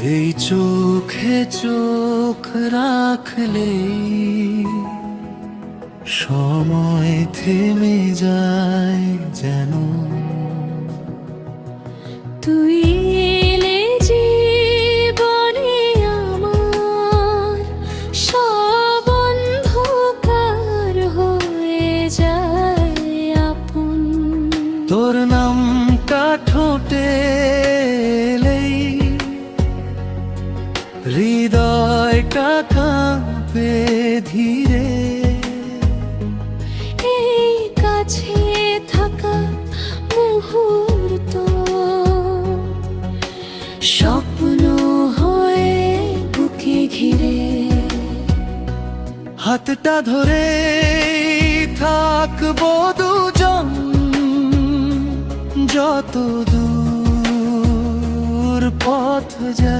এই চোখে চোখ রাখলে সময় থেমে যায় যেন। তুই আমার সব হয়ে যায় তোর নামটা ঠোঁটে হৃদয়টা কাঁপে ধীরে। এই কাছে থাকা মুহূর্ত স্বপ্ন হয়ে বুকে ঘিরে। হাতটা ধরে থাকব দুজন যত দূর পথ যাই